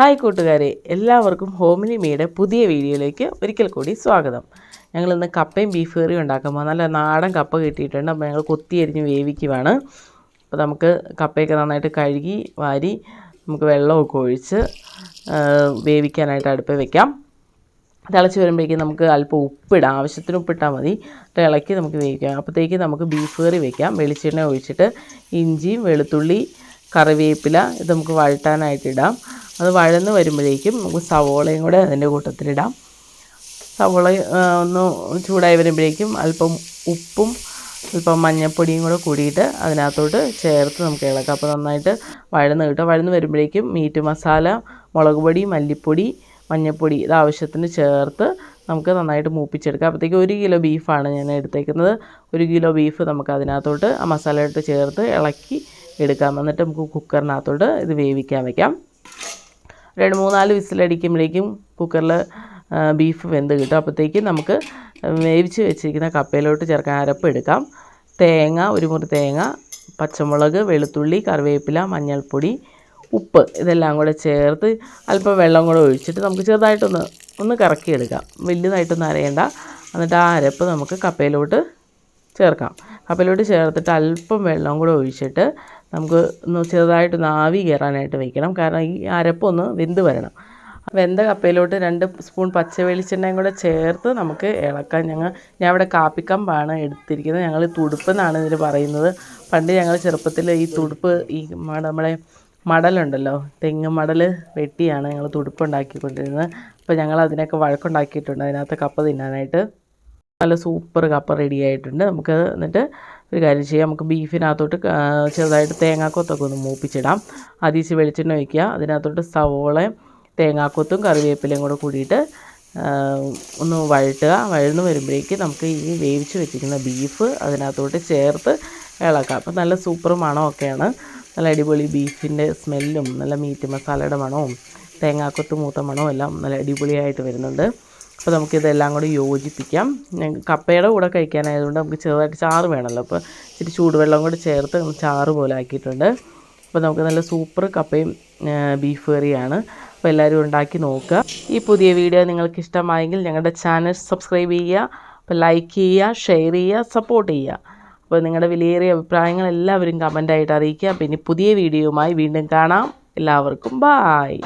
Hi കൂട്ടുകാരെ എല്ലാവർക്കും homely മീയുടെ പുതിയ വീഡിയോയിലേക്ക് ഒരിക്കൽ കൂടി സ്വാഗതം. ഞങ്ങൾ ഇന്ന് കപ്പയും ബീഫ് കറിയും ഉണ്ടാക്കുമ്പോൾ നല്ല നാടൻ കപ്പ കിട്ടിയിട്ടുണ്ട്. അപ്പോൾ ഞങ്ങൾ കൊത്തിയരിഞ്ഞ് വേവിക്കുവാണ്. അപ്പോൾ നമുക്ക് കപ്പയൊക്കെ നന്നായിട്ട് കഴുകി വാരി നമുക്ക് വെള്ളമൊക്കെ ഒഴിച്ച് വേവിക്കാനായിട്ട് അടുപ്പ് വയ്ക്കാം തിളച്ച് വരുമ്പോഴേക്കും നമുക്ക് അല്പം ഉപ്പിടാം. ആവശ്യത്തിന് ഉപ്പിട്ടാൽ മതി. ഇളക്കി നമുക്ക് വേവിക്കാം. അപ്പോഴത്തേക്ക് നമുക്ക് ബീഫ് കറി വയ്ക്കാം വെളിച്ചെണ്ണ ഒഴിച്ചിട്ട് ഇഞ്ചിയും വെളുത്തുള്ളി കറിവേപ്പില ഇത് നമുക്ക് വഴട്ടാനായിട്ട് ഇടാം. അത് വഴന്ന് വരുമ്പോഴേക്കും നമുക്ക് സവോളയും കൂടെ അതിന്റെ കൂട്ടത്തിലിടാം. സവോള ഒന്ന് ചൂടായി വരുമ്പോഴേക്കും അല്പം ഉപ്പും അല്പം മഞ്ഞൾപ്പൊടിയും കൂടെ കൂടിയിട്ട് അതിനകത്തോട്ട് ചേർത്ത് നമുക്ക് ഇളക്കാം. അപ്പോൾ നന്നായിട്ട് വഴന്ന് കിട്ടും. വഴന്ന് വരുമ്പോഴേക്കും മീറ്റ് മസാല മുളക് പൊടി മല്ലിപ്പൊടി മഞ്ഞൾപ്പൊടി ഇത് ആവശ്യത്തിന് ചേർത്ത് നമുക്ക് നന്നായിട്ട് മൂപ്പിച്ചെടുക്കാം. അപ്പോഴത്തേക്ക് ഒരു കിലോ ബീഫാണ് ഞാൻ എടുത്തേക്കുന്നത്. ഒരു കിലോ ബീഫ് നമുക്ക് അതിനകത്തോട്ട് ആ മസാല ഇട്ട് ചേർത്ത് ഇളക്കി എടുക്കാം. എന്നിട്ട് നമുക്ക് കുക്കറിനകത്തോട്ട് ഇത് വേവിക്കാൻ വെക്കാം. രണ്ട് മൂന്നാൽ വിസിലടിക്കുമ്പോഴേക്കും കുക്കറിൽ ബീഫ് വെന്ത് കിട്ടും. അപ്പോഴത്തേക്കും നമുക്ക് വേവിച്ച് വെച്ചിരിക്കുന്ന കപ്പയിലോട്ട് ചേർക്കാൻ അരപ്പ് എടുക്കാം. തേങ്ങ ഒരു മുറി തേങ്ങ പച്ചമുളക് വെളുത്തുള്ളി കറിവേപ്പില മഞ്ഞൾപ്പൊടി ഉപ്പ് ഇതെല്ലാം കൂടെ ചേർത്ത് അല്പം വെള്ളം കൂടെ ഒഴിച്ചിട്ട് നമുക്ക് ചെറുതായിട്ടൊന്ന് ഒന്ന് കറക്കിയെടുക്കാം. വലുതായിട്ടൊന്നും അരയണ്ട. എന്നിട്ട് ആ അരപ്പ് നമുക്ക് കപ്പയിലോട്ട് ചേർക്കാം. കപ്പയിലോട്ട് ചേർത്തിട്ട് അല്പം വെള്ളം കൂടെ ഒഴിച്ചിട്ട് നമുക്ക് ഒന്ന് ചെറുതായിട്ടൊന്ന് ആവി കയറാനായിട്ട് വയ്ക്കണം കാരണം ഈ അരപ്പൊന്ന് വെന്ത് വരണം. വെന്ത കപ്പയിലോട്ട് രണ്ട് സ്പൂൺ പച്ച വെളിച്ചെണ്ണയും കൂടെ ചേർത്ത് നമുക്ക് ഇളക്കാം ഞങ്ങൾ ഞാൻ ഇവിടെ കാപ്പിക്കമ്പാണ് എടുത്തിരിക്കുന്നത്. ഞങ്ങൾ തുടുപ്പ് എന്നാണ് ഇതിൽ പറയുന്നത്. പണ്ട് ഞങ്ങൾ ചെറുപ്പത്തിൽ ഈ തുടുപ്പ് ഈ നമ്മുടെ മടലുണ്ടല്ലോ തെങ്ങ് മടൽ വെട്ടിയാണ് ഞങ്ങൾ തുടുപ്പ് ഉണ്ടാക്കിക്കൊണ്ടിരുന്നത് അപ്പോൾ ഞങ്ങൾ അതിനൊക്കെ വഴക്കുണ്ടാക്കിയിട്ടുണ്ട്. അതിനകത്ത് കപ്പ തിന്നാനായിട്ട്. നല്ല സൂപ്പർ കപ്പ റെഡി ആയിട്ടുണ്ട്. നമുക്ക് എന്നിട്ട് ഒരു കാര്യം ചെയ്യാം. നമുക്ക് ബീഫിനകത്തോട്ട് ചെറുതായിട്ട് തേങ്ങാക്കൊത്തൊക്കെ ഒന്ന് മൂപ്പിച്ചിടാം. ഇച്ചിരി വെളിച്ചെണ്ണ ഒഴിക്കുക. അതിനകത്തോട്ട് സവോളയും തേങ്ങാക്കൊത്തും കറിവേപ്പിലയും കൂടെ കൂടിയിട്ട് ഒന്ന് വഴട്ടുക. വഴന്ന് വരുമ്പോഴേക്ക് നമുക്ക് ഈ വേവിച്ച് വെച്ചിരിക്കുന്ന ബീഫ് അതിനകത്തോട്ട് ചേർത്ത് ഇളക്കാം. അപ്പം നല്ല സൂപ്പർ മണമൊക്കെയാണ്. നല്ല അടിപൊളി ബീഫിന്റെ സ്മെല്ലും നല്ല മീറ്റ് മസാലയുടെ മണവും തേങ്ങാക്കൊത്ത് മൂത്ത മണവും എല്ലാം നല്ല അടിപൊളിയായിട്ട് വരുന്നുണ്ട്. അപ്പോൾ നമുക്കിതെല്ലാം കൂടി യോജിപ്പിക്കാം. കപ്പയുടെ കൂടെ കഴിക്കാനായതുകൊണ്ട് നമുക്ക് ചെറുതായിട്ട് ചാറ് വേണമല്ലോ അപ്പോൾ ഇച്ചിരി ചൂടുവെള്ളം കൂടി ചേർത്ത് ചാറ് പോലെ ആക്കിയിട്ടുണ്ട്. അപ്പോൾ നമുക്ക് നല്ല സൂപ്പർ കപ്പയും ബീഫ് കറിയാണ്. അപ്പോൾ എല്ലാവരും ഉണ്ടാക്കി നോക്കുക. ഈ പുതിയ വീഡിയോ നിങ്ങൾക്ക് ഇഷ്ടമായെങ്കിൽ ഞങ്ങളുടെ ചാനൽ സബ്സ്ക്രൈബ് ചെയ്യുക. അപ്പോൾ ലൈക്ക് ചെയ്യുക ഷെയർ ചെയ്യുക സപ്പോർട്ട് ചെയ്യുക. അപ്പോൾ നിങ്ങളുടെ വിലയേറിയ അഭിപ്രായങ്ങൾ എല്ലാവരും കമന്റായിട്ട് അറിയിക്കുക. പിന്നെ പുതിയ വീഡിയോയുമായി വീണ്ടും കാണാം. എല്ലാവർക്കും ബായ്